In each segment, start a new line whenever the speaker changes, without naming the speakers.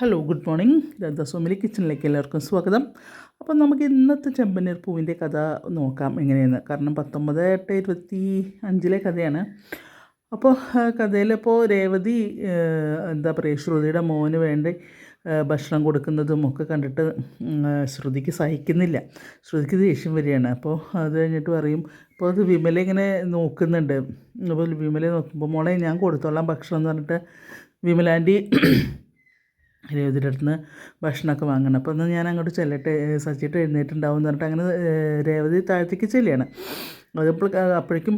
Hello good morning രഥസ്വാമിലി കിച്ചണിലേക്ക് എല്ലാവർക്കും സ്വാഗതം. അപ്പം നമുക്ക് ഇന്നത്തെ ചെമ്പനീർ പൂവിന്റെ കഥ നോക്കാം. എങ്ങനെയെന്ന്? കാരണം പത്തൊമ്പത് എട്ട് ഇരുപത്തി അഞ്ചിലെ കഥയാണ്. അപ്പോൾ കഥയിലിപ്പോൾ രേവതി എന്താ പറയുക ശ്രുതിയുടെ മോന് വേണ്ടി ഭക്ഷണം കൊടുക്കുന്നതും ഒക്കെ കണ്ടിട്ട് ശ്രുതിക്ക് സഹിക്കുന്നില്ല. ശ്രുതിക്ക് ദേഷ്യം വരികയാണ്. അപ്പോൾ അത് കഴിഞ്ഞിട്ട് പറയും അപ്പോൾ അത് വിമല ഇങ്ങനെ നോക്കുന്നുണ്ട്. അപ്പോൾ വിമല നോക്കുമ്പോൾ മോളെ ഞാൻ കൊടുത്തോളാം ഭക്ഷണം എന്ന് പറഞ്ഞിട്ട് വിമലാന്റി രേവതിയുടെ അടുത്ത് നിന്ന് ഭക്ഷണമൊക്കെ വാങ്ങണം. അപ്പോൾ എന്നാൽ ഞാൻ അങ്ങോട്ട് ചെല്ലട്ടെ സച്ചിട്ട് എഴുന്നേറ്റുണ്ടാവും എന്ന് പറഞ്ഞിട്ട് അങ്ങനെ രേവതി താഴത്തേക്ക് ചെല്ലുകയാണ്. അതപ്പോൾ അപ്പോഴേക്കും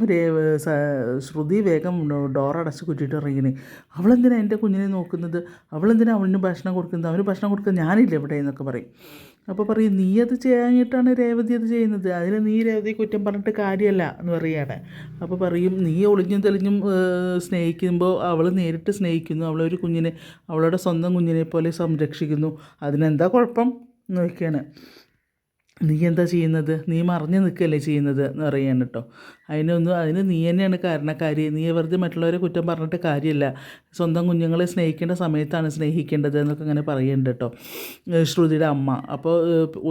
ശ്രുതി വേഗം ഡോറടച്ച് കുറ്റിയിട്ട് ഇറങ്ങിന്. അവളെന്തിനാണ് എന്റെ കുഞ്ഞിനെ നോക്കുന്നത്? അവളെന്തിനാണ് അവളിന് ഭക്ഷണം കൊടുക്കുന്നത്? അവന് ഭക്ഷണം കൊടുക്കുന്നത് ഞാനില്ല ഇവിടെ എന്നൊക്കെ പറയും. അപ്പോൾ പറയും നീ അത് ചെയ്യാനായിട്ടാണ് രേവതി അത് ചെയ്യുന്നത്? അതിന് നീ രേവതി കുറ്റം പറഞ്ഞിട്ട് കാര്യമല്ല എന്ന് പറയുകയാണ് അപ്പോൾ പറയും നീ ഒളിഞ്ഞും തെളിഞ്ഞും സ്നേഹിക്കുമ്പോൾ അവൾ നേരിട്ട് സ്നേഹിക്കുന്നു. അവളൊരു കുഞ്ഞിനെ അവളുടെ സ്വന്തം കുഞ്ഞിനെ പോലെ സംരക്ഷിക്കുന്നു. അതിനെന്താ കുഴപ്പം? എന്ന് ചോദിക്കുകയാണ് നീ എന്താ ചെയ്യുന്നത്? നീ മറിഞ്ഞ് നിൽക്കുകയല്ലേ ചെയ്യുന്നത് എന്ന് പറയാൻ കേട്ടോ. അതിനൊന്നും അതിന് നീ തന്നെയാണ് കാരണക്കാരി. നീ വെറുതെ മറ്റുള്ളവരെ കുറ്റം പറഞ്ഞിട്ട് കാര്യമില്ല. സ്വന്തം കുഞ്ഞുങ്ങളെ സ്നേഹിക്കേണ്ട സമയത്താണ് സ്നേഹിക്കേണ്ടത് എന്നൊക്കെ അങ്ങനെ പറയുന്നുണ്ട് കേട്ടോ ശ്രുതിയുടെ അമ്മ. അപ്പോൾ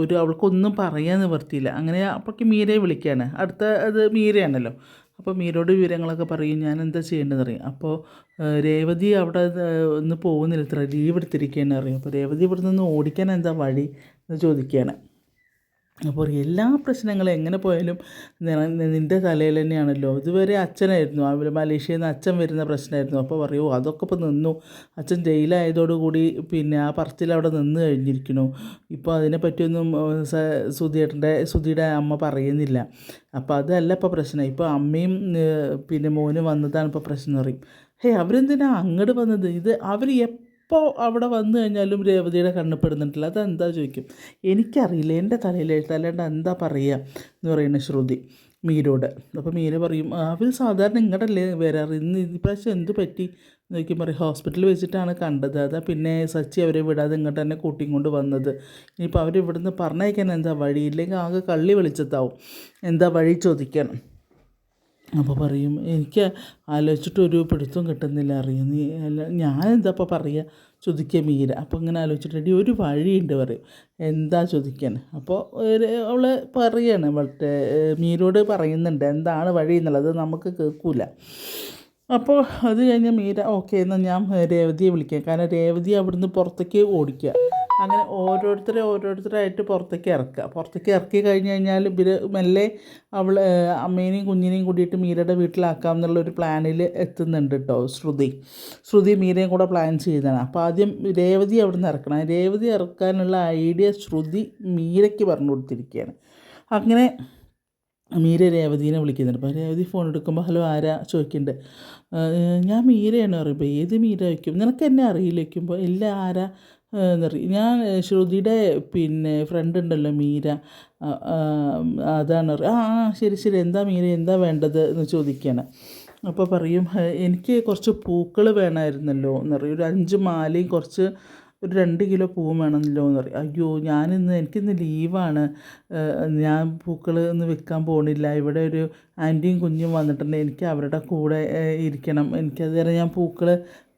ഒരു അവൾക്കൊന്നും പറയാൻ നിവർത്തിയില്ല അങ്ങനെ അപ്പോഴേക്ക് മീരയെ വിളിക്കുകയാണ്. അടുത്ത അത് മീരയാണല്ലോ. അപ്പോൾ മീരയോട് വിവരങ്ങളൊക്കെ പറയും ഞാൻ എന്താ ചെയ്യേണ്ടതെന്ന് അറിയാം. അപ്പോൾ രേവതി അവിടെ ഒന്ന് പോകുന്നില്ല. ഇത്ര ലീവ് എടുത്തിരിക്കുകയെന്ന് അറിയും അപ്പോൾ രേവതി ഇവിടെ നിന്ന് ഓടിക്കാൻ എന്താ വഴി എന്ന് ചോദിക്കുകയാണ്. അപ്പോൾ എല്ലാ പ്രശ്നങ്ങളും എങ്ങനെ പോയാലും നിന്റെ തലയിൽ തന്നെയാണല്ലോ. ഇതുവരെ അച്ഛനായിരുന്നു. അവർ മലേഷ്യയിൽ നിന്ന് അച്ഛൻ വരുന്ന പ്രശ്നമായിരുന്നു. അപ്പോൾ പറയൂ അതൊക്കെ ഇപ്പോൾ നിന്നു. അച്ഛൻ ജയിലായതോടുകൂടി പിന്നെ ആ പറച്ചിൽ അവിടെ നിന്ന് കഴിഞ്ഞിരിക്കുന്നു. ഇപ്പോൾ അതിനെപ്പറ്റിയൊന്നും സുധിയേട്ടന്റെ സുധിയുടെ അമ്മ പറയുന്നില്ല. അപ്പോൾ അതല്ല ഇപ്പോൾ പ്രശ്നം. ഇപ്പോൾ അമ്മയും പിന്നെ മോനും വന്നതാണ് ഇപ്പോൾ പ്രശ്നം എന്ന് പറയും. ഹേ അവരെന്തിനാ അങ്ങോട്ട് വന്നത്? ഇത് അവർ എപ്പോൾ അവിടെ വന്നു കഴിഞ്ഞാലും രേവതിയുടെ കണ്ണ് പെടുന്നിട്ടില്ല. അതെന്താ ചോദിക്കും? എനിക്കറിയില്ല. എന്റെ തലയിൽ എഴുത്തല്ലാണ്ട് എന്താ പറയുക എന്ന് പറയുന്ന ശ്രുതി മീരോട് അപ്പോൾ മീര പറയും അവർ സാധാരണ ഇങ്ങോട്ടല്ലേ വരാറ്? ഇന്ന് ഇപ്രാവശ്യം എന്ത് പറ്റി? നോക്കി പറയും ഹോസ്പിറ്റലിൽ വെച്ചിട്ടാണ് കണ്ടത്. അതാ പിന്നെ സച്ചി അവരെ വിടാതെ ഇങ്ങോട്ട് തന്നെ കൂട്ടിയും കൊണ്ട് വന്നത്. ഇനിയിപ്പോൾ അവരിവിടുന്ന് പറഞ്ഞയക്കാൻ എന്താ വഴി? ഇല്ലെങ്കിൽ ആകെ കള്ളി വെളിച്ചത്താവും എന്താ വഴി ചോദിക്കണം അപ്പോൾ പറയും എനിക്ക് ആലോചിച്ചിട്ടൊരു പിടുത്തം കിട്ടുന്നില്ല അറിയും? നീ അല്ല ഞാൻ എന്താ ഇപ്പോൾ പറയുക ചോദിക്കുക മീര. അപ്പോൾ ഇങ്ങനെ ആലോചിച്ചിട്ടുണ്ടെങ്കിൽ "എടീ, ഒരു വഴിയുണ്ട് പറയും. എന്താ ചോദിക്കാൻ അപ്പോൾ ഒരു അവൾ പറയാണ് മറ്റേ മീരോട് പറയുന്നുണ്ട് എന്താണ് വഴി എന്നുള്ളത് നമുക്ക് കേൾക്കൂല. അപ്പോൾ അത് കഴിഞ്ഞ് മീര ഓക്കെ എന്നാൽ ഞാൻ രേവതിയെ വിളിക്കാം. കാരണം രേവതി അവിടുന്ന് പുറത്തേക്ക് ഓടിക്കുക. അങ്ങനെ ഓരോരുത്തരെ ഓരോരുത്തരായിട്ട് പുറത്തേക്ക് ഇറക്കുക. പുറത്തേക്ക് ഇറക്കി കഴിഞ്ഞ് കഴിഞ്ഞാൽ ഇവർ മെല്ലെ അവൾ അമ്മേനെയും കുഞ്ഞിനെയും കൂടിയിട്ട് മീരയുടെ വീട്ടിലാക്കാം എന്നുള്ള ഒരു പ്ലാനിൽ എത്തുന്നുണ്ട് കേട്ടോ ശ്രുതി. ശ്രുതി മീരയും കൂടെ പ്ലാൻ ചെയ്തതാണ് അപ്പോൾ ആദ്യം രേവതി അവിടെ നിന്ന് ഇറക്കണം. രേവതി ഇറക്കാനുള്ള ഐഡിയ ശ്രുതി മീരയ്ക്ക് പറഞ്ഞു കൊടുത്തിരിക്കുകയാണ്. അങ്ങനെ മീര രേവതിനെ വിളിക്കുന്നുണ്ട്. അപ്പോൾ രേവതി ഫോൺ എടുക്കുമ്പോൾ ഹലോ ആരാ? ചോദിക്കുന്നുണ്ട്. ഞാൻ മീരയാണ്. പറയുമ്പോൾ ഏത് മീര? വയ്ക്കും നിനക്ക് എന്നെ അറിയില്ല? വയ്ക്കുമ്പോൾ ഇല്ല ആരാ? എന്നറിയും ഞാൻ ശ്രുതിയുടെ പിന്നെ ഫ്രണ്ട് ഉണ്ടല്ലോ മീര. അതാണ്. ആ ആ ശരി ശരി. എന്താ മീര എന്താ വേണ്ടത് എന്ന് ചോദിക്കുകയാണ് അപ്പോൾ പറയും എനിക്ക് കുറച്ച് പൂക്കൾ വേണമായിരുന്നല്ലോ എന്നറിയും ഒരു അഞ്ച് മാലയും കുറച്ച് ഒരു രണ്ട് കിലോ പൂവും വേണമെന്നല്ലോ എന്ന് പറയും അയ്യോ ഞാനിന്ന് എനിക്കിന്ന് ലീവാണ്. ഞാൻ പൂക്കൾ ഒന്ന് വിൽക്കാൻ പോകണില്ല ഇവിടെ ഒരു ആന്റിയും കുഞ്ഞും വന്നിട്ടുണ്ട്. എനിക്ക് അവരുടെ കൂടെ ഇരിക്കണം. എനിക്കത് ഞാൻ പൂക്കൾ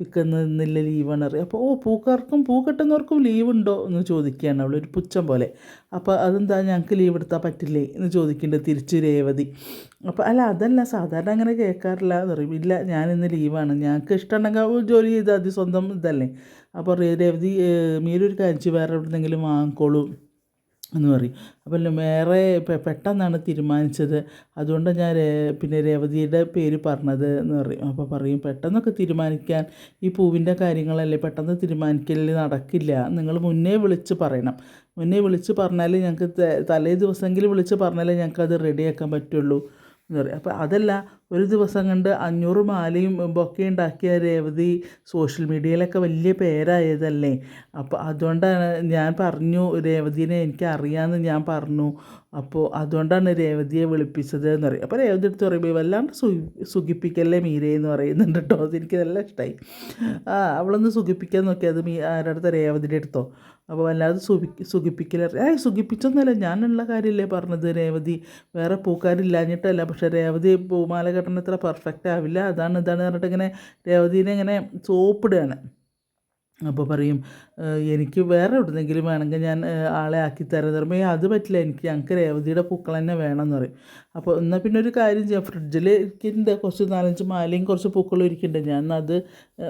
വിൽക്കുന്നില്ല ലീവാണ് അറിയാം അപ്പോൾ ഓ പൂക്കാർക്കും പൂ കിട്ടുന്നവർക്കും ലീവ് ഉണ്ടോ എന്ന് ചോദിക്കുകയാണ് അവൾ ഒരു പുച്ഛം പോലെ. അപ്പോൾ അതെന്താ ഞങ്ങൾക്ക് ലീവ് എടുത്താൽ പറ്റില്ലേ എന്ന് ചോദിക്കുന്നുണ്ട് തിരിച്ചു രേവതി. അപ്പോൾ അല്ല അതല്ല സാധാരണ അങ്ങനെ കേൾക്കാറില്ല. എന്ന് പറയും ഇല്ല ഞാനിന്ന് ലീവാണ് ഞങ്ങൾക്ക് ഇഷ്ടമുണ്ടെങ്കിൽ ജോലി ചെയ്താൽ മതി. സ്വന്തം ഇതല്ലേ. അപ്പോൾ രേവതി മീരൊരു ചെയ്യ്, വേറെ എവിടെന്നെങ്കിലും വാങ്ങിക്കോളൂ. എന്ന് പറയും. അപ്പോൾ വേറെ പെട്ടെന്നാണ് തീരുമാനിച്ചത്. അതുകൊണ്ട് ഞാൻ പിന്നെ രേവതിയുടെ പേര് പറഞ്ഞത് എന്ന് പറയും. അപ്പോൾ പറയും പെട്ടെന്നൊക്കെ തീരുമാനിക്കാൻ ഈ പൂവിന്റെ കാര്യങ്ങളല്ലേ പെട്ടെന്ന് തീരുമാനിക്കൽ നടക്കില്ല. നിങ്ങൾ മുന്നേ വിളിച്ച് പറയണം. മുന്നേ വിളിച്ച് പറഞ്ഞാലേ ഞങ്ങൾക്ക് തലേ ദിവസമെങ്കിലും വിളിച്ച് പറഞ്ഞാലേ ഞങ്ങൾക്ക് അത് റെഡിയാക്കാൻ പറ്റുള്ളൂ. എന്ന് പറയും. അപ്പോൾ അതല്ല ഒരു ദിവസം കണ്ട് അഞ്ഞൂറ് മാലയും ബൊക്കെ ഉണ്ടാക്കിയ രേവതി സോഷ്യൽ മീഡിയയിലൊക്കെ വലിയ പേരായതല്ലേ. അപ്പോൾ അതുകൊണ്ടാണ് ഞാൻ പറഞ്ഞു രേവതിനെ എനിക്ക് അറിയാമെന്ന് ഞാൻ പറഞ്ഞു. അപ്പോൾ അതുകൊണ്ടാണ് രേവതിയെ വിളിപ്പിച്ചത് എന്ന് പറയും. അപ്പോൾ രേവതി എടുത്ത് പറയുമ്പോൾ വല്ലാണ്ട് സു സുഖിപ്പിക്കല്ലേ മീരേ എന്ന് പറയുന്നുണ്ട് കേട്ടോ. അതെനിക്ക് നല്ല ഇഷ്ടമായി ആ അവളൊന്ന് സുഖിപ്പിക്കാൻ നോക്കി അത് മീ ആരുടെ അടുത്ത? രേവതിയുടെ അടുത്തോ? അപ്പോൾ വല്ലാതെ സുഖി സുഖിപ്പിക്കല ഏയ് സുഖിപ്പിച്ചൊന്നുമല്ല. ഞാനുള്ള കാര്യമല്ലേ പറഞ്ഞത് രേവതി. വേറെ പൂക്കാരില്ലാഞ്ഞിട്ടല്ല. പക്ഷേ രേവതി പൂമാല കെട്ടണ അത്ര പെർഫെക്റ്റ് ആവില്ല. അതാണ് ഇതാണ് പറഞ്ഞിട്ട് ഇങ്ങനെ രേവതിനെ ഇങ്ങനെ സോപ്പിടുകയാണ്. അപ്പോൾ പറയും എനിക്ക് വേറെ എവിടുന്നെങ്കിലും വേണമെങ്കിൽ ഞാൻ ആളെ ആക്കി തരാൻ തരുമ്പോൾ അത് പറ്റില്ല. എനിക്ക് ഞങ്ങൾക്ക് രേവതിയുടെ പൂക്കൾ തന്നെ വേണം എന്ന് പറയും. അപ്പോൾ എന്നാൽ പിന്നെ ഒരു കാര്യം ചെയ്യാം. ഫ്രിഡ്ജിൽ ഇരിക്കുന്നുണ്ട് കുറച്ച് നാലഞ്ച് മാലയും കുറച്ച് പൂക്കളും ഇരിക്കുന്നുണ്ട്. ഞാൻ അത്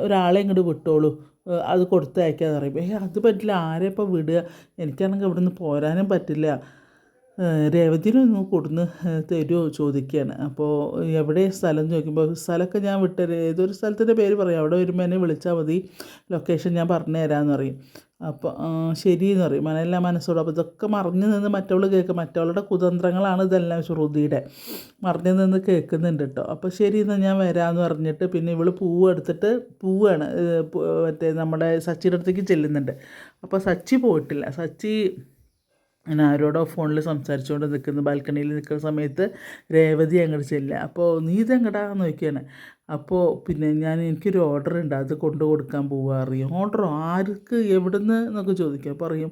ഒരാളെ ഇങ്ങോട്ട് വിട്ടോളൂ. അത് കൊടുത്തയക്കാന്ന് പറയും. ഏ അത് പറ്റില്ല. ആരെ ഇപ്പോൾ വിടുക? എനിക്കാണെങ്കിൽ ഇവിടെ നിന്ന് പോരാനും പറ്റില്ല. രേവതിനൊന്ന് കൊടുന്ന് തരുമോ ചോദിക്കുകയാണ്. അപ്പോൾ എവിടെ സ്ഥലം ചോദിക്കുമ്പോൾ സ്ഥലമൊക്കെ ഞാൻ വിട്ടത് ഏതൊരു സ്ഥലത്തിന്റെ പേര് പറയും. അവിടെ വരുമ്പോൾ എന്നെ വിളിച്ചാൽ മതി. ലൊക്കേഷൻ ഞാൻ പറഞ്ഞു തരാമെന്ന് പറയും. അപ്പോൾ ശരിയെന്ന് പറയും. മനയെല്ലാം മനസ്സോടും. അപ്പോൾ ഇതൊക്കെ മറിഞ്ഞു നിന്ന് മറ്റവൾ കേൾക്കും. മറ്റവളുടെ കുതന്ത്രങ്ങളാണ് ഇതെല്ലാം ശ്രുതിയുടെ. മറിഞ്ഞു നിന്ന് കേൾക്കുന്നുണ്ട് കേട്ടോ അപ്പോൾ ശരി എന്നാൽ ഞാൻ വരാമെന്ന് പറഞ്ഞിട്ട് പിന്നെ ഇവൾ പൂവ് എടുത്തിട്ട് പൂവാണ്. മറ്റേ നമ്മുടെ സച്ചിയുടെ അടുത്തേക്ക് ചെല്ലുന്നുണ്ട്. അപ്പോൾ സച്ചി പോയിട്ടില്ല. സച്ചി ഞാൻ ആരോടോ ഫോണിൽ സംസാരിച്ചുകൊണ്ട് നിൽക്കുന്ന ബാൽക്കണിയിൽ നിൽക്കുന്ന സമയത്ത് രേവതി അങ്ങോട്ട് ചെല്ലുക. അപ്പോൾ നീ ഇതെങ്ങടാ നോക്കിയാണ് അപ്പോൾ പിന്നെ ഞാൻ എനിക്കൊരു ഓർഡർ ഉണ്ട് അത് കൊണ്ടു കൊടുക്കാൻ പോവുക അറിയും ഓർഡറോ ആർക്ക്? എവിടുന്ന്? എന്നൊക്കെ ചോദിക്കുക അപ്പോൾ അറിയും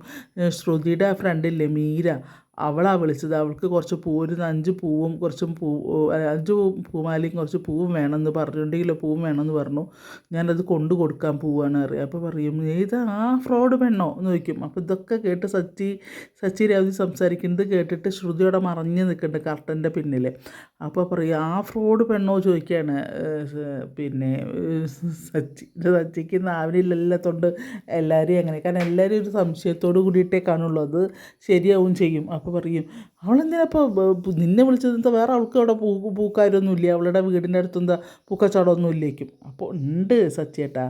ശ്രുതിയുടെ ആ ഫ്രണ്ടില്ലേ മീര. അവളാ വിളിച്ചത്. അവൾക്ക് കുറച്ച് പൂ ഒരു അഞ്ച് പൂവും കുറച്ച് പൂ അഞ്ച് പൂമാലയും കുറച്ച് പൂവും വേണമെന്ന് പറഞ്ഞു രണ്ട് കിലോ പൂവും വേണമെന്ന് പറഞ്ഞു. ഞാനത് കൊണ്ടു കൊടുക്കാൻ പോവാണ് അറിയാം. അപ്പോൾ പറയും ഏതാ ആ ഫ്രോഡ് പെണ്ണോ? എന്ന് ചോദിക്കും. അപ്പോൾ ഇതൊക്കെ കേട്ട് സച്ചി സച്ചി രാവിലെ സംസാരിക്കുന്നത് കേട്ടിട്ട് ശ്രുതിയോടെ മറഞ്ഞ് നിൽക്കുന്നുണ്ട് കർട്ടന്റെ പിന്നിൽ അപ്പോൾ പറയും ആ ഫ്രോഡ് പെണ്ണോ? ചോദിക്കുകയാണ്. പിന്നെ സച്ചി സച്ചിക്ക് നാവിനില്ലല്ലാത്തോണ്ട് എല്ലാവരെയും അങ്ങനെ കാരണം എല്ലാവരും ഒരു സംശയത്തോട് കൂടിയിട്ടേ കാണുള്ളൂ. അത് ശരിയാവും ചെയ്യും. അപ്പോൾ പറയും. അവളെന്തിനാ ഇപ്പോൾ നിന്നെ വിളിച്ചത് വേറെ അവൾക്ക് അവിടെ പൂ പൂക്കാരൊന്നുമില്ല? അവളുടെ വീടിന്റെ അടുത്ത് എന്താ പൂക്കച്ചവടമൊന്നും ഇല്ലേക്കും അപ്പോൾ ഉണ്ട് സച്ചേട്ടാ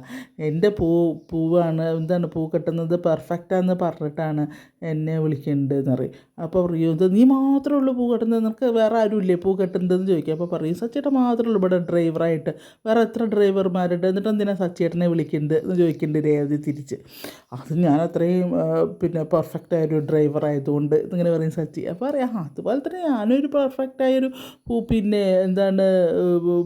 എന്റെ പൂ പൂവാണ് എന്താണ്? പൂ കെട്ടുന്നത് പെർഫെക്റ്റാന്ന് പറഞ്ഞിട്ടാണ് എന്നെ വിളിക്കേണ്ടതെന്ന് പറയും. അപ്പോൾ പറയും ഇത് നീ മാത്രമേ ഉള്ളൂ പൂ കെട്ടുന്നത്. നിനക്ക് വേറെ ആരും ഇല്ലേ പൂ കെട്ടുന്നതെന്ന് ചോദിക്കും. അപ്പോൾ പറയും സച്ചേട്ടൻ മാത്രമേ ഉള്ളൂ ഇവിടെ ഡ്രൈവറായിട്ട്. വേറെ എത്ര ഡ്രൈവർമാരുണ്ട്? എന്നിട്ട് എന്തിനാ സച്ചേട്ടനെ വിളിക്കുന്നത്? എന്ന് ചോദിക്കേണ്ടി രേവതി തിരിച്ച്. അത് ഞാൻ അത്രയും പിന്നെ പെർഫെക്റ്റ് ആയൊരു ഡ്രൈവർ ആയതുകൊണ്ട് ഇങ്ങനെ പറയും സച്ചി. അപ്പോൾ പറയാം അതുപോലെ തന്നെ ഞാനൊരു പെർഫെക്റ്റ് ആയൊരു പൂ പിന്നെ എന്താണ്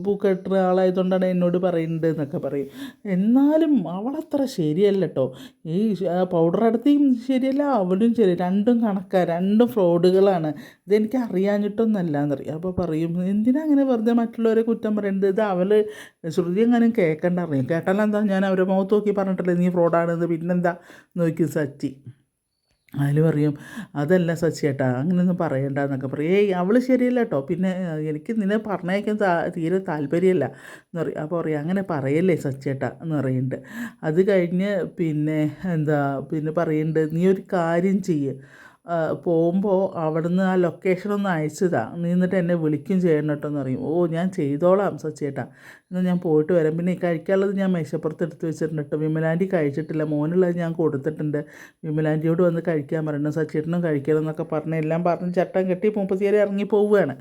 പൂ കെട്ടുന്ന ആളായതുകൊണ്ടാണ് എന്നോട് പറയുന്നത് എന്നൊക്കെ പറയും. എന്നാലും അവളത്ര ശരിയല്ല കേട്ടോ ഈ പൗഡർ അടുത്തും ശരിയല്ല അവളും ശരി രണ്ടും കണക്കാണ് രണ്ടും ഫ്രോഡുകളാണ്. ഇതെനിക്ക് അറിയാഞ്ഞിട്ടൊന്നല്ല എന്നറിയാം അപ്പോൾ പറയും എന്തിനാ അങ്ങനെ വെറുതെ മറ്റുള്ളവരെ കുറ്റം പറയുന്നത് ഇത് അവൾ ശ്രുതി എങ്ങാനും കേൾക്കണ്ട അറിയാം കേട്ടാലെന്താ? ഞാൻ അവരെ മുഖത്ത് നോക്കി പറഞ്ഞിട്ടില്ല നീ ഫ്രോഡാണെന്ന് പിന്നെന്താ? നോക്കി സച്ചി. അതിൽ പറയും അതല്ല സച്ചിയേട്ടാ അങ്ങനെയൊന്നും പറയണ്ട എന്നൊക്കെ പറയും. ഏയ് അവൾ ശരിയല്ല കേട്ടോ പിന്നെ എനിക്ക് നിന്നെ പറഞ്ഞയക്കാൻ തീരെ താല്പര്യമല്ല എന്ന് പറയും. അപ്പോൾ പറയും അങ്ങനെ പറയല്ലേ സച്ചിയേട്ടാ എന്ന് പറയുന്നുണ്ട് അത് കഴിഞ്ഞ് പിന്നെ എന്താ പിന്നെ പറയുന്നുണ്ട് നീ ഒരു കാര്യം ചെയ്യ്. പോകുമ്പോൾ അവിടുന്ന് ആ ലൊക്കേഷൻ ഒന്ന് അയച്ചതാ. നീ എന്നിട്ട് എന്നെ വിളിക്കും ചെയ്യണം കേട്ടോ എന്ന് പറയും. ഓ ഞാൻ ചെയ്തോളാം സച്ചേട്ടാ എന്നാൽ ഞാൻ പോയിട്ട് വരാം. പിന്നെ കഴിക്കാനുള്ളത് ഞാൻ മേശപ്പുറത്ത് എടുത്ത് വെച്ചിട്ടുണ്ട് കേട്ടോ. വിമലാന്റി കഴിച്ചിട്ടില്ല. മോനുള്ളത് ഞാൻ കൊടുത്തിട്ടുണ്ട്. വിമലാന്റിയോട് വന്ന് കഴിക്കാൻ പറയണം. സച്ചേട്ടനും കഴിക്കണം എന്നൊക്കെ പറഞ്ഞ് എല്ലാം പറഞ്ഞ് ചട്ടം കെട്ടി മുപ്പത്തിയേരെ ഇറങ്ങി പോവുകയാണ്.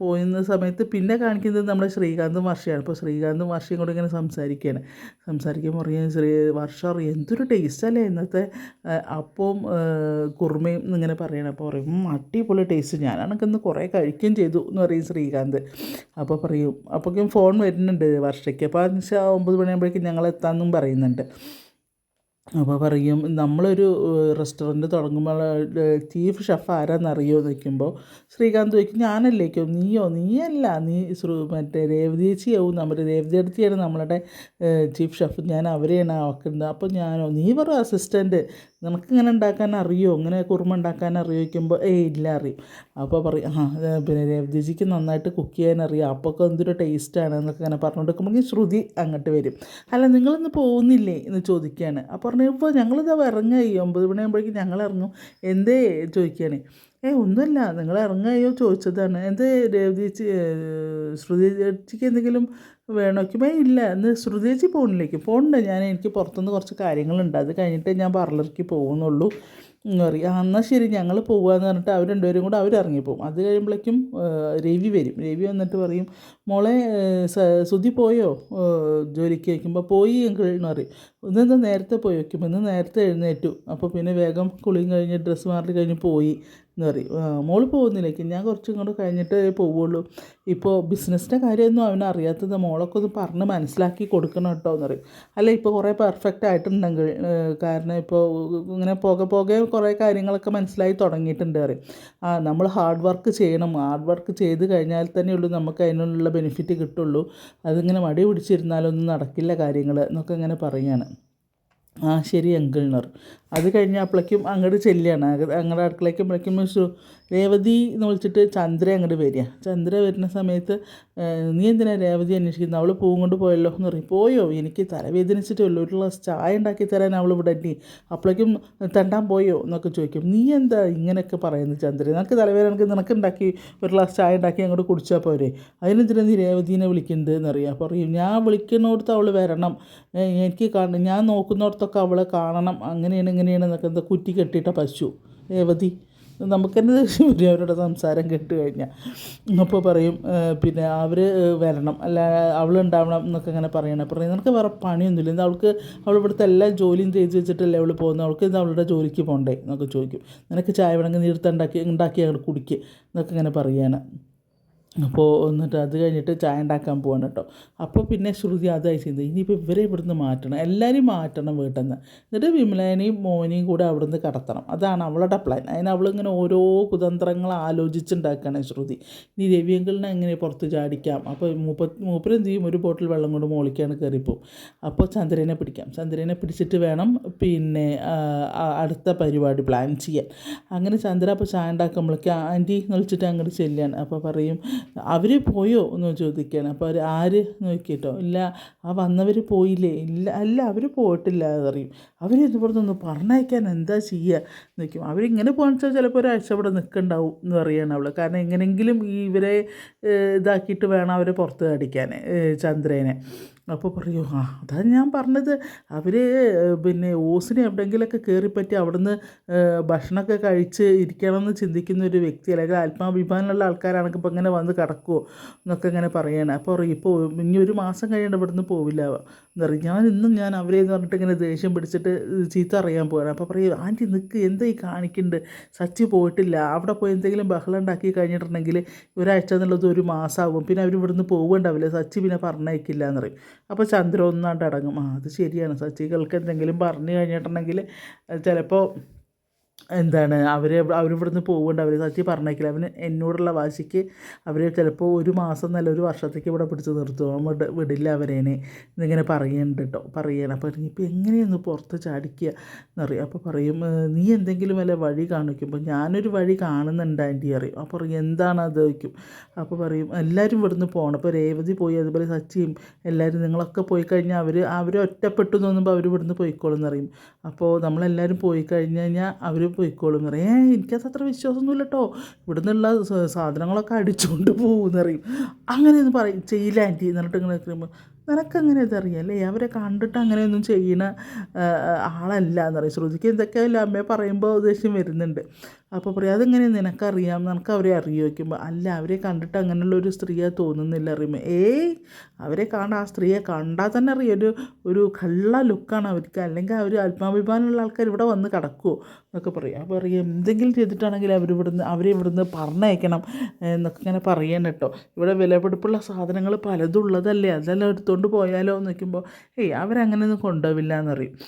പോയിരുന്ന സമയത്ത് പിന്നെ കാണിക്കുന്നത് നമ്മുടെ ശ്രീകാന്തും വർഷയാണ്. അപ്പോൾ ശ്രീകാന്തും വർഷയും കൂടെ ഇങ്ങനെ സംസാരിക്കുകയാണ്. സംസാരിക്കുമ്പോൾ അറിയാൻ ശ്രീ വർഷം അറിയാം എന്തൊരു ടേസ്റ്റല്ലേ ഇന്നത്തെ? അപ്പവും കുറുമയും എന്നിങ്ങനെ പറയണം. അപ്പോൾ പറയും "ഉം, അടിപൊളി ടേസ്റ്റ് ഞാനാണെങ്കിൽ ഇന്ന് കുറേ കഴിക്കുകയും ചെയ്തു എന്ന് പറയും ശ്രീകാന്ത്. അപ്പോൾ പറയും അപ്പോഴേക്കും ഫോൺ വരുന്നുണ്ട്. വർഷയ്ക്ക് അപ്പോൾ ഒമ്പത് മണിയാകുമ്പോഴേക്കും ഞങ്ങൾ എത്താമെന്നും പറയുന്നുണ്ട്. അപ്പോൾ പറയും നമ്മളൊരു റെസ്റ്റോറന്റ് തുടങ്ങുമ്പോൾ ചീഫ് ഷെഫ് ആരാന്നറിയോ എന്ന് ചോദിക്കുമ്പോൾ ശ്രീകാന്ത് ചോദിക്കും ഞാനല്ലേക്കോ നീയോ? നീയല്ല നീ ശ്രു മറ്റേ രേവതി ചേച്ചിയാവും നമ്മുടെ രേവതി അടുത്തിയാണ് നമ്മളുടെ ചീഫ് ഷെഫ് ഞാൻ അവരെയാണ് ആക്കുന്നത് അപ്പോൾ ഞാനോ നീ വെറും അസിസ്റ്റന്റ് നിനക്കിങ്ങനെ ഉണ്ടാക്കാൻ അറിയോ? ഇങ്ങനെ കുറുമ ഉണ്ടാക്കാൻ അറിയോ? ഏയ് ഇല്ല അറിയും. അപ്പോൾ പറയും ആ പിന്നെ രേവതിജിക്ക് നന്നായിട്ട് കുക്ക് ചെയ്യാൻ അറിയാം അപ്പോഴൊക്കെ എന്തൊരു ടേസ്റ്റാണ് എന്നൊക്കെ ഇങ്ങനെ കൊടുക്കുമ്പോൾ ശ്രുതി അങ്ങോട്ട് വരും. അല്ല നിങ്ങളിന്ന് പോകുന്നില്ലേ? എന്ന് ചോദിക്കുകയാണ് അപ്പോൾ പറഞ്ഞു ഇപ്പോൾ ഞങ്ങളിതാ ഇറങ്ങായി ഒമ്പത് മണിയാകുമ്പോഴേക്കും ഞങ്ങൾ ഇറങ്ങും എന്തേ? ചോദിക്കുകയാണ് ഏ ഒന്നുമല്ല. നിങ്ങൾ ഇറങ്ങായോ ചോദിച്ചതാണ്. എന്തേ രേവതി ചേച്ചി ശ്രുതി ചേച്ചിക്ക് എന്തെങ്കിലും വേണോക്കുമേ ഇല്ല. ഇന്ന് ശ്രുതി ഫോണിലേക്ക് ഫോണുണ്ട് ഞാൻ എനിക്ക് പുറത്തുനിന്ന് കുറച്ച് കാര്യങ്ങളുണ്ട്. അത് കഴിഞ്ഞിട്ട് ഞാൻ പാർലറിലേക്ക് പോകുന്നുള്ളൂ. എന്ന് പറയും എന്നാൽ ശരി. ഞങ്ങൾ പോകാമെന്ന് പറഞ്ഞിട്ട് അവർ രണ്ടുപേരും കൂടെ അവർ ഇറങ്ങിപ്പോവും. അത് കഴിയുമ്പോഴേക്കും രവി വരും. രവി വന്നിട്ട് പറയും മോളെ സുധി പോയോ? ജോലിക്ക് വയ്ക്കുമ്പോൾ പോയി എന്ന് പറയും. ഇന്നെന്താ നേരത്തെ പോയി വയ്ക്കും ഇന്ന് നേരത്തെ എഴുന്നേറ്റു. അപ്പോൾ പിന്നെ വേഗം കുളിയും കഴിഞ്ഞ് ഡ്രസ്സ് മാറി കഴിഞ്ഞ് പോയി. എന്ന് പറയും. മോൾ പോകുന്നില്ലേക്ക് ഞാൻ കുറച്ചും കൂടെ കഴിഞ്ഞിട്ട് പോവുള്ളൂ. ഇപ്പോൾ ബിസിനസ്സിന്റെ കാര്യമൊന്നും അവന് അറിയാത്തത് മോളൊക്കെ ഒന്ന് പറഞ്ഞ് മനസ്സിലാക്കി കൊടുക്കണം കേട്ടോ എന്ന് പറയും. അല്ല ഇപ്പോൾ കുറേ പെർഫെക്റ്റ് ആയിട്ടുണ്ടെങ്കിൽ കാരണം ഇപ്പോൾ ഇങ്ങനെ പോകെ പോകെ കുറേ കാര്യങ്ങളൊക്കെ മനസ്സിലായി തുടങ്ങിയിട്ടുണ്ട് പറയും. ആ നമ്മൾ ഹാർഡ് വർക്ക് ചെയ്യണം. ഹാർഡ് വർക്ക് ചെയ്ത് കഴിഞ്ഞാൽ തന്നെയുള്ളൂ നമുക്ക് അതിനുള്ള ബെനിഫിറ്റ് കിട്ടുള്ളൂ. അതിങ്ങനെ മടി പിടിച്ചിരുന്നാലൊന്നും നടക്കില്ല കാര്യങ്ങൾ എന്നൊക്കെ ഇങ്ങനെ പറയുകയാണ്. ആ ശരി അങ്കിൾ എന്ന് പറയും അത് കഴിഞ്ഞപ്പോഴേക്കും അങ്ങോട്ട് ചെല്ലുകയാണ് അങ്ങോട്ട് അടുക്കളയ്ക്ക് എപ്പോഴേക്കും ശു രേവതി എന്ന് വിളിച്ചിട്ട് ചന്ദ്ര അങ്ങോട്ട് വരിക. ചന്ദ്ര വരുന്ന സമയത്ത് നീ എന്തിനാ രേവതി അന്വേഷിക്കുന്നത് അവൾ പൂവും കൊണ്ട് പോയല്ലോ എന്ന് പറയും. പോയോ? എനിക്ക് തലവേദനിച്ചിട്ടുള്ളൂ ഒരു ഗ്ലാസ് ചായ ഉണ്ടാക്കി തരാൻ അവൾ ഇവിടെ എത്തി അപ്പോഴേക്കും തണ്ടാൻ പോയോ എന്നൊക്കെ ചോദിക്കും. നീ എന്താ ഇങ്ങനെയൊക്കെ പറയുന്നത് ചന്ദ്ര? നിനക്ക് തലവേദന എനിക്ക് നിനക്ക് ഉണ്ടാക്കി ഒരു ഗ്ലാസ് ചായ ഉണ്ടാക്കി അങ്ങോട്ട് കുടിച്ചാൽ പോരെ. അതിനെന്തിനാ നീ രേവതിനെ വിളിക്കുന്നത് എന്നറിയാം? പറയും. ഞാൻ വിളിക്കുന്നിടത്ത് അവൾ വരണം. എനിക്ക് കാണണം ഞാൻ നോക്കുന്നിടത്തൊക്കെ അവളെ കാണണം. അങ്ങനെയാണ് ഇങ്ങനെയാണ് എന്നൊക്കെ എന്താ കുറ്റി കെട്ടിയിട്ട പശു. രേവതി. നമുക്ക് തന്നെ ദേഷ്യം വരും അവരുടെ സംസാരം കേട്ട് കഴിഞ്ഞാൽ അപ്പോൾ പറയും പിന്നെ അവർ വരണം. അല്ല അവളുണ്ടാവണം എന്നൊക്കെ അങ്ങനെ പറയണം. പറയും നിനക്ക് വേറെ പണിയൊന്നുമില്ല. ഇന്ന് അവൾക്ക് അവൾ ഇവിടുത്തെ എല്ലാ ജോലിയും ചെയ്ത് വെച്ചിട്ടല്ലേ അവൾ പോകുന്നത് അവൾക്ക് ഇത് അവളുടെ ജോലിക്ക് പോകണ്ടേ എന്നൊക്കെ ചോദിക്കും. നിനക്ക് ചായ വേണമെങ്കിൽ നീർത്ത് ഉണ്ടാക്കി അങ്ങോട്ട് കുടിക്കുക എന്നൊക്കെ ഇങ്ങനെ പറയാണ്. അപ്പോൾ എന്നിട്ട് അത് കഴിഞ്ഞിട്ട് ചായ ഉണ്ടാക്കാൻ പോവാണ് കേട്ടോ. അപ്പോൾ പിന്നെ ശ്രുതി അതായി ചെയ്യുന്നത് ഇനിയിപ്പോൾ ഇവരെ ഇവിടുന്ന് മാറ്റണം. എല്ലാവരെയും മാറ്റണം വീട്ടിൽ നിന്ന് എന്നിട്ട് വിമലേനെയും മോനെയും കൂടെ അവിടുന്ന് കടത്തണം. അതാണ് അവളുടെ പ്ലാൻ അതിന് അവളിങ്ങനെ ഓരോ കുതന്ത്രങ്ങൾ ആലോചിച്ചുണ്ടാക്കുകയാണ് ശ്രുതി. ഇനി രവിയങ്കളിനെ എങ്ങനെ പുറത്ത് ചാടിക്കാം? അപ്പോൾ മൂപ്പ മൂപ്പരെന്ത് ചെയ്യും? ഒരു ബോട്ടിൽ വെള്ളം കൊണ്ട് മോളിക്കാണ് കയറിപ്പോവും. അപ്പോൾ ചന്ദ്രനെ പിടിക്കാം. ചന്ദ്രനെ പിടിച്ചിട്ട് വേണം പിന്നെ അടുത്ത പരിപാടി പ്ലാൻ ചെയ്യാൻ. അങ്ങനെ ചന്ദ്ര അപ്പോൾ ചായ ഉണ്ടാക്കുമ്പോഴേക്ക് ആന്റി എന്ന് വിളിച്ചിട്ട് അങ്ങോട്ട് ചെല്ലുകയാണ്. അപ്പോൾ പറയും അവർ പോയോ എന്ന് ചോദിക്കുകയാണ് അപ്പോൾ അവർ ആര് നോക്കിയിട്ടോ? ഇല്ല ആ വന്നവർ പോയില്ലേ? ഇല്ല അല്ല അവർ പോയിട്ടില്ല അതറിയും അവർ ഇതുപോലത്തെ ഒന്ന് പറഞ്ഞയക്കാൻ എന്താ ചെയ്യുക ചോദിക്കും അവരിങ്ങനെ പോകാന്ന് വെച്ചാൽ ചിലപ്പോൾ ഒരാഴ്ച ഇവിടെ നിൽക്കണ്ടാവും എന്ന് പറയുകയാണ് അവൾ കാരണം എങ്ങനെയെങ്കിലും ഇവരെ ഇതാക്കിയിട്ട് വേണം അവരെ പുറത്ത് അടിക്കാൻ ചന്ദ്രനെ. അപ്പോൾ പറയൂ ആ അതാണ് ഞാൻ പറഞ്ഞത്. അവർ പിന്നെ ഓസിനെ എവിടെയെങ്കിലുമൊക്കെ കയറിപ്പറ്റി അവിടുന്ന് ഭക്ഷണമൊക്കെ കഴിച്ച് ഇരിക്കണമെന്ന് ചിന്തിക്കുന്ന ഒരു വ്യക്തി അല്ലെങ്കിൽ ആത്മാഭിമാനമുള്ള ആൾക്കാരാണെങ്കിൽ ഇപ്പോൾ ഇങ്ങനെ വന്ന് കിടക്കുമോ എന്നൊക്കെ ഇങ്ങനെ പറയണം. അപ്പോൾ പറയും ഇപ്പോൾ ഇനി ഒരു മാസം കഴിയേണ്ട ഇവിടുന്ന് പോവില്ല. പറയും ഞാൻ ഇന്നും ഞാൻ അവരെ എന്ന് പറഞ്ഞിട്ട് ഇങ്ങനെ ദേഷ്യം പിടിച്ചിട്ട് ചീത്ത അറിയാൻ പോവാണ്. അപ്പോൾ പറയും ആന്റി നിൽക്ക് എന്തായി കാണിക്കുന്നുണ്ട് സച്ചി പോയിട്ടില്ല. അവിടെ പോയി എന്തെങ്കിലും ബഹളം ഉണ്ടാക്കി കഴിഞ്ഞിട്ടുണ്ടെങ്കിൽ ഒരാഴ്ച എന്നുള്ളത് ഒരു മാസമാകും പിന്നെ അവർ ഇവിടുന്ന് പോവുകയുണ്ടാവില്ല സച്ചി പിന്നെ പറഞ്ഞേക്കില്ല എന്ന് പറയും. അപ്പോൾ ചന്ദ്ര ഒന്നാണ്ട് അടങ്ങും. ആ അത് ശരിയാണ്. സച്ചികൾക്ക് എന്തെങ്കിലും പറഞ്ഞു കഴിഞ്ഞിട്ടുണ്ടെങ്കിൽ ചിലപ്പോൾ എന്താണ് അവർ അവരിവിടുന്ന് പോവുകയുണ്ടാവില്ല സച്ചി പറഞ്ഞേക്കില്ല. അവന് എന്നോടുള്ള വാശിക്ക് അവർ ചിലപ്പോൾ ഒരു മാസം എന്നല്ല ഒരു വർഷത്തേക്ക് ഇവിടെ പിടിച്ച് നിർത്തും. വിടില്ല അവരേനെ. എന്നിങ്ങനെ പറയുന്നുണ്ട് കേട്ടോ പറയണം. അപ്പോൾ ഇനിയിപ്പോൾ എങ്ങനെയൊന്ന് പുറത്ത് ചാടിക്കുക എന്നറിയും അപ്പോൾ പറയും നീ എന്തെങ്കിലും വല്ല വഴി കാണിക്കുമ്പോൾ ഞാനൊരു വഴി കാണുന്നുണ്ട് ആന്റി അറിയും അപ്പോൾ പറയും എന്താണ് അത്? വയ്ക്കും അപ്പോൾ പറയും എല്ലാവരും ഇവിടുന്ന് പോകണം അപ്പോൾ രേവതി പോയി അതുപോലെ സച്ചിയും എല്ലാവരും നിങ്ങളൊക്കെ പോയി കഴിഞ്ഞാൽ അവർ അവർ ഒറ്റപ്പെട്ടു തോന്നുമ്പോൾ അവർ ഇവിടുന്ന് പോയിക്കോളും എന്നറിയും അപ്പോൾ നമ്മളെല്ലാവരും പോയി കഴിഞ്ഞ് കഴിഞ്ഞാൽ അവർ പോയിക്കോളും. പറയും ഏ എനിക്കത് അത്ര വിശ്വാസമൊന്നുമില്ല കേട്ടോ ഇവിടുന്നുള്ള നിന്നുള്ള സാധനങ്ങളൊക്കെ അടിച്ചുകൊണ്ട് പോകുമെന്ന് പറയും. അങ്ങനെയൊന്നും പറയും. ചെയ്യില്ല ആന്റി എന്നിട്ട് ഇങ്ങനെ നിൽക്കുമ്പോൾ നിനക്കങ്ങനെ ഇതറിയാല്ലേ? അവരെ കണ്ടിട്ട് അങ്ങനെയൊന്നും ചെയ്യണ ആ, ആളല്ല എന്നറിയാം. ശ്രുതിക്ക് എന്തൊക്കെയല്ല അമ്മയെ പറയുമ്പോൾ ദേഷ്യം വരുന്നുണ്ട്. അപ്പോൾ പറയും അതെങ്ങനെ നിനക്കറിയാം? നിനക്ക് അവരെ അറിയോ? വയ്ക്കുമ്പോൾ അല്ല അവരെ കണ്ടിട്ട് അങ്ങനെയുള്ള ഒരു സ്ത്രീയെ തോന്നുന്നില്ല അറിയുമ്പോൾ ഏയ് അവരെ കാണാൻ ആ സ്ത്രീയെ കണ്ടാൽ തന്നെ അറിയാം. ഒരു ഒരു കള്ള ലുക്കാണ് അവർക്ക്. അല്ലെങ്കിൽ അവർ ആത്മാഭിമാനമുള്ള ആൾക്കാർ ഇവിടെ വന്ന് കിടക്കുമോ എന്നൊക്കെ പറയും. അപ്പോൾ അറിയാം എന്തെങ്കിലും ചെയ്തിട്ടാണെങ്കിൽ അവരിവിടുന്ന് അവരെ ഇവിടുന്ന് പറഞ്ഞയക്കണം എന്നൊക്കെ ഇങ്ങനെ പറയണം കേട്ടോ. ഇവിടെ വിലപിടിപ്പുള്ള സാധനങ്ങൾ പലതും ഉള്ളതല്ലേ? അതെല്ലാം എടുത്തുകൊണ്ട് പോയാലോ എന്ന് വയ്ക്കുമ്പോൾ ഏയ് അവരങ്ങനെയൊന്നും കൊണ്ടുപോവില്ല എന്നറിയും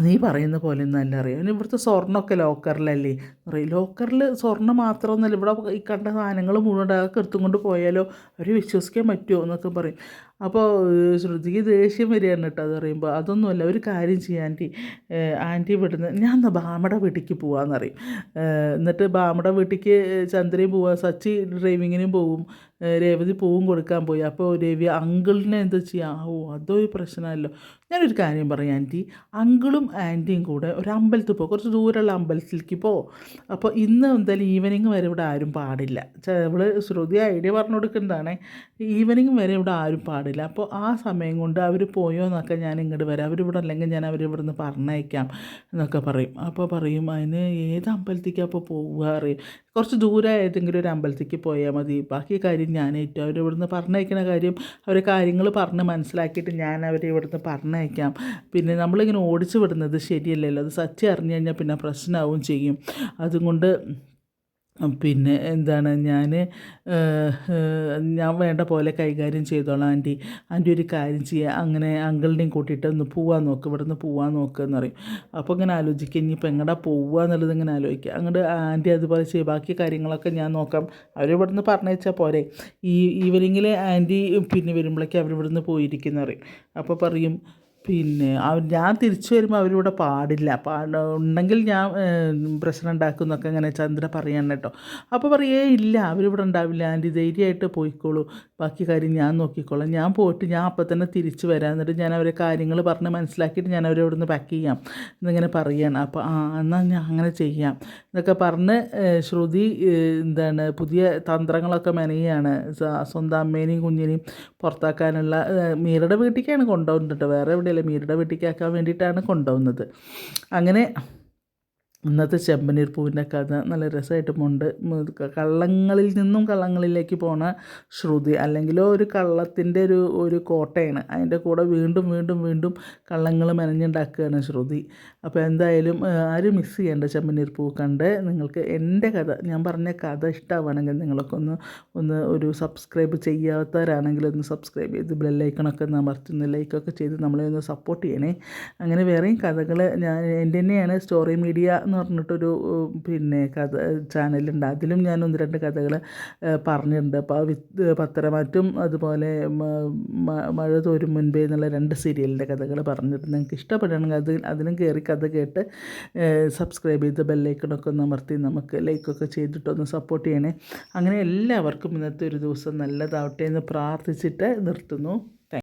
നീ പറയുന്ന പോലെ ഒന്നും അല്ല അറിയാം. ഇവിടുത്തെ സ്വർണമൊക്കെ ലോക്കറിലല്ലേ? അറിയും. ലോക്കറിൽ സ്വർണം മാത്രമൊന്നുമല്ല. ഇവിടെ ഈ കണ്ട സാധനങ്ങൾ മുഴുവൻ അതൊക്കെ എടുത്തും കൊണ്ട് പോയാലോ? അവർ വിശ്വസിക്കാൻ പറ്റുമോ എന്നൊക്കെ പറയും. അപ്പോൾ ശ്രുതിക്ക് ദേഷ്യം വരികയാണ് കേട്ടോ അത് പറയുമ്പോൾ. അതൊന്നുമല്ല ഒരു കാര്യം ചെയ്യാം ആന്റി. ആന്റി ഇവിടുന്ന് ഞാൻ എന്നാൽ ബാമയുടെ വീട്ടിലേക്ക് പറയും. എന്നിട്ട് ബാമയുടെ വീട്ടിലേക്ക് ചന്ദ്രയും പോവാ സച്ചി ഡ്രൈവിങ്ങിനും പോവും. രേവതി പൂവും കൊടുക്കാൻ പോയി. അപ്പോൾ രവി അങ്കിളിനെ എന്താ ചെയ്യുക ഓ അതോ ഒരു പ്രശ്നമല്ലോ ഞാനൊരു കാര്യം പറയാം ആന്റി. അങ്കിളും ആന്റിയും കൂടെ ഒരു അമ്പലത്തിൽ പോകും കുറച്ച് ദൂരമുള്ള അമ്പലത്തിലേക്ക് പോ. അപ്പോൾ ഇന്ന് എന്തായാലും ഈവനിങ് വരെ ഇവിടെ ആരും പാടില്ല. അവൾ ശ്രുതി ഐഡിയ പറഞ്ഞു കൊടുക്കുന്നതാണേ. ഈവനിങ് വരെ ഇവിടെ ആരും പാടില്ല. അപ്പോൾ ആ സമയം കൊണ്ട് അവർ പോയോ എന്നൊക്കെ ഞാൻ ഇങ്ങോട്ട് വരാം. അവരിവിടെ അല്ലെങ്കിൽ ഞാൻ അവരിവിടെ നിന്ന് പറഞ്ഞയക്കാം എന്നൊക്കെ പറയും. അപ്പോൾ പറയും അതിന് ഏത് അമ്പലത്തേക്കാണ് അപ്പോൾ പോവുക? അറിയും കുറച്ച് ദൂരെ ഏതെങ്കിലും ഒരു അമ്പലത്തേക്ക് പോയാൽ മതി. ബാക്കി കാര്യം ഞാൻ ഏറ്റവും അവരിവിടെ നിന്ന് പറഞ്ഞയക്കുന്ന കാര്യം അവർ കാര്യങ്ങൾ പറഞ്ഞ് മനസ്സിലാക്കിയിട്ട് ഞാൻ അവരെ ഇവിടുന്ന് പറഞ്ഞയക്കാം. പിന്നെ നമ്മളിങ്ങനെ ഓടിച്ചു വിടുന്നത് ശരിയല്ലല്ലോ. അത് സത്യം അറിഞ്ഞു കഴിഞ്ഞാൽ പിന്നെ പ്രശ്നമാവും ചെയ്യും. അതുകൊണ്ട് പിന്നെ എന്താണ് ഞാൻ ഞാൻ വേണ്ട പോലെ കൈകാര്യം ചെയ്തോളാം ആന്റി. ആന്റി ഒരു കാര്യം ചെയ്യുക അങ്ങനെ അങ്കിളിനെയും കൂട്ടിയിട്ട് ഒന്ന് പോവാൻ നോക്ക് ഇവിടെ നിന്ന് പോവാൻ നോക്ക് എന്ന് പറയും. അപ്പോൾ ഇങ്ങനെ ആലോചിക്കുക ഇനിയിപ്പോൾ എങ്ങടാ പോവുക എന്നുള്ളത് ഇങ്ങനെ ആലോചിക്കുക അങ്ങോട്ട് ആന്റി അതുപോലെ ചെയ്യും. ബാക്കി കാര്യങ്ങളൊക്കെ ഞാൻ നോക്കാം. അവർ ഇവിടെ നിന്ന് പറഞ്ഞയച്ചാൽ പോരെ. ഈ ഈവനിങ്ങിൽ ആന്റി പിന്നെ വരുമ്പോഴേക്കും അവരിവിടെ നിന്ന് പോയിരിക്കുന്ന പറയും. അപ്പോൾ പറയും പിന്നെ അവർ ഞാൻ തിരിച്ചു വരുമ്പോൾ അവരിവിടെ പാടില്ല. പാട ഉണ്ടെങ്കിൽ ഞാൻ പ്രശ്നം ഉണ്ടാക്കും എന്നൊക്കെ ഇങ്ങനെ ചന്ദ്ര പറയണം കേട്ടോ. അപ്പോൾ പറയേ ഇല്ല അവരിവിടെ ഉണ്ടാവില്ല. ആന്റി ധൈര്യമായിട്ട് പോയിക്കോളൂ. ബാക്കി കാര്യം ഞാൻ നോക്കിക്കോളാം. ഞാൻ പോയിട്ട് ഞാൻ അപ്പം തന്നെ തിരിച്ചു വരാം. എന്നിട്ട് ഞാൻ അവരെ കാര്യങ്ങൾ പറഞ്ഞ് മനസ്സിലാക്കിയിട്ട് ഞാൻ അവരെ ഇവിടുന്ന് പാക്ക് ചെയ്യാം. എന്നിങ്ങനെ പറയാണ്. അപ്പോൾ ആ എന്നാൽ ഞാൻ അങ്ങനെ ചെയ്യാം. എന്നൊക്കെ പറഞ്ഞ് ശ്രുതി എന്താണ് പുതിയ തന്ത്രങ്ങളൊക്കെ മെനയാണ്. സ്വന്തം അമ്മേനെയും കുഞ്ഞിനെയും പുറത്താക്കാനുള്ള മീരയുടെ വീട്ടിലേക്കാണ് കൊണ്ടുപോകുന്നത് കേട്ടോ വേറെ എവിടെയല്ല മീരയുടെ വീട്ടിലേക്കാക്കാൻ വേണ്ടിയിട്ടാണ് കൊണ്ടുപോകുന്നത്. അങ്ങനെ ഇന്നത്തെ ചെമ്പനീർ പൂവിന്റെ കഥ നല്ല രസമായിട്ടുമുണ്ട് കള്ളങ്ങളിൽ നിന്നും കള്ളങ്ങളിലേക്ക് പോണ ശ്രുതി അല്ലെങ്കിൽ ഒരു കള്ളത്തിന്റെ ഒരു ഒരു കോട്ടയാണ്. അതിന്റെ കൂടെ വീണ്ടും വീണ്ടും വീണ്ടും കള്ളങ്ങൾ മെനഞ്ഞുണ്ടാക്കുകയാണ് ശ്രുതി. അപ്പോൾ എന്തായാലും ആരും മിസ് ചെയ്യേണ്ട ചെമ്പനീർ പൂ കണ്ട് നിങ്ങൾക്ക് എന്റെ കഥ ഞാൻ പറഞ്ഞ കഥ ഇഷ്ടമാണെങ്കിൽ നിങ്ങളൊക്കെ ഒന്ന് ഒന്ന് ഒരു സബ്സ്ക്രൈബ് ചെയ്യാത്തവരാണെങ്കിൽ ഒന്ന് സബ്സ്ക്രൈബ് ചെയ്ത് ബെല്ലൈക്കണൊക്കെ അമർത്തുന്ന ലൈക്കൊക്കെ ചെയ്ത് നമ്മളെ ഒന്ന് സപ്പോർട്ട് ചെയ്യണേ. അങ്ങനെ വേറെയും കഥകൾ ഞാൻ എന്റെ തന്നെയാണ്. സ്റ്റോറി മീഡിയ എന്ന് പറഞ്ഞിട്ടൊരു പിന്നെ കഥ ചാനലുണ്ട്. അതിലും ഞാൻ ഒന്ന് രണ്ട് കഥകൾ പറഞ്ഞിട്ടുണ്ട്. അപ്പോൾ വിത്ത് പത്തരമാറ്റും അതുപോലെ മഴ തോരും മുൻപേ എന്നുള്ള രണ്ട് സീരിയലിന്റെ കഥകൾ പറഞ്ഞിട്ടുണ്ട്. നിങ്ങൾക്ക് ഇഷ്ടപ്പെടുകയാണെങ്കിൽ അത് അതിലും കയറി കഥ കേട്ട് സബ്സ്ക്രൈബ് ചെയ്ത് ബെല്ലൈക്കണൊക്കെ ഒന്ന് അമർത്തി നമുക്ക് ലൈക്കൊക്കെ ചെയ്തിട്ടൊന്ന് സപ്പോർട്ട് ചെയ്യണേ. അങ്ങനെ എല്ലാവർക്കും ഇന്നത്തെ ഒരു ദിവസം നല്ലതാവട്ടെ എന്ന് പ്രാർത്ഥിച്ചിട്ട് നിർത്തുന്നു.